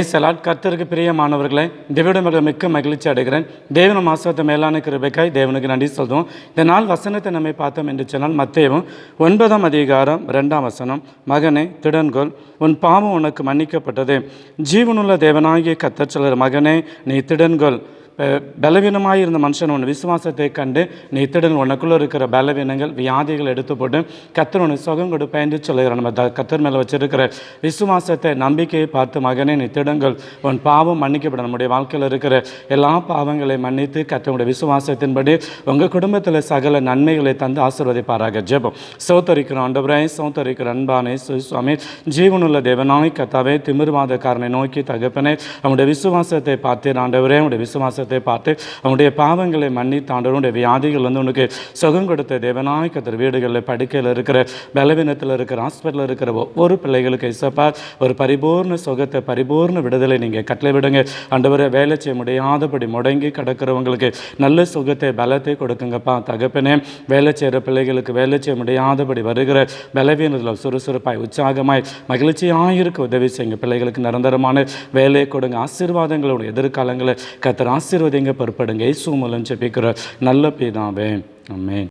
Salad கர்த்தருக்கு பிரியமானவர்களே தேவனுடைய மிக்க மகிழ்ச்சி அடைகிறேன். தேவன மாசத்தை மேலான கிருபைக்காய் தேவனுக்கு நன்றி சொல்கிறோம் இந்த நாள் வசனத்தை நம்மை பார்த்தோம் என்று சொன்னால் மத்தேவும் ஒன்பதாம் அதிகாரம் ரெண்டாம் வசனம். மகனே திடன்கொள் உன் பாவம் உனக்கு மன்னிக்கப்பட்டது. ஜீவனுள்ள தேவனாகிய கத்தர் சொல்கிற மகனே நீ திடன்கொள் பலவீனமாக இருந்த மனுஷன் உன் விசுவாசத்தை கண்டு நீ திடன் உனக்குள்ளே இருக்கிற பலவீனங்கள் வியாதிகள் எடுத்து போட்டு கத்தர் உனக்கு சுகம் கொடுப்பேன் சொல்லுகிறார் நம்ம த- கத்தர் மேலே வச்சிருக்கிற விசுவாசத்தை நம்பிக்கையை பார்த்து மகனே நீ திடங்கள் உன் பாவம் மன்னிக்கப்படும் நம்முடைய வாழ்க்கையில் இருக்கிற எல்லா பாவங்களையும் மன்னித்து கத்தனுடைய விசுவாசத்தின்படி உங்கள் குடும்பத்தில் சகல நன்மைகளை தந்து ஆசீர்வதிப்பாராக ஜெபம் சௌத்தரிக்கிற ஆண்டவரே சௌத்தரிக்கிற அன்பானே சுவாமி ஜீவனுள்ள தேவனாய் கத்தாவே திமிர்வாதக்காரனை நோக்கி தகப்பனே நம்முடைய விசுவாசத்தை பார்த்தேன் ஆண்டவரே உடைய விசுவாசத்தை பார்த்து அவனுடைய பாவங்களை மன்னித்து ஆண்டவருடைய வியாதிகள் வந்து உனக்கு சுகம் கொடுத்த தேவனாய் கத்தர் வீடுகளில் படுக்கையில் இருக்கிற பலவீனத்தில் இருக்கிற ஹாஸ்பிட்டலில் இருக்கிற ஒவ்வொரு பிள்ளைகளுக்கு இசப்பா ஒரு பரிபூர்ண சுகத்தை பரிபூர்ண விடுதலை நீங்கள் கட்டளை விடுங்க. ஆண்டவரை வேலை செய்ய முடியாதபடி முடங்கி கிடக்கிறவங்களுக்கு நல்ல சுகத்தை பலத்தை கொடுக்குங்கப்பா. தகப்பனே வேலை செய்கிற பிள்ளைகளுக்கு வேலை செய்ய முடியாதபடி வருகிற பலவீனத்தில் சுறுசுறுப்பாய் உற்சாகமாய் மகிழ்ச்சியாக இருக்க உதவி செய்யுங்க. பிள்ளைகளுக்கு நிரந்தரமான வேலையை கொடுங்க. ஆசீர்வாதங்களோட எதிர்காலங்களை கத்தர் ஆசீர்வதிங்க பொறுப்படுங்க இயேசு மூலம் ஜெபிக்கிற நல்ல பிதாவே. அம்மேன்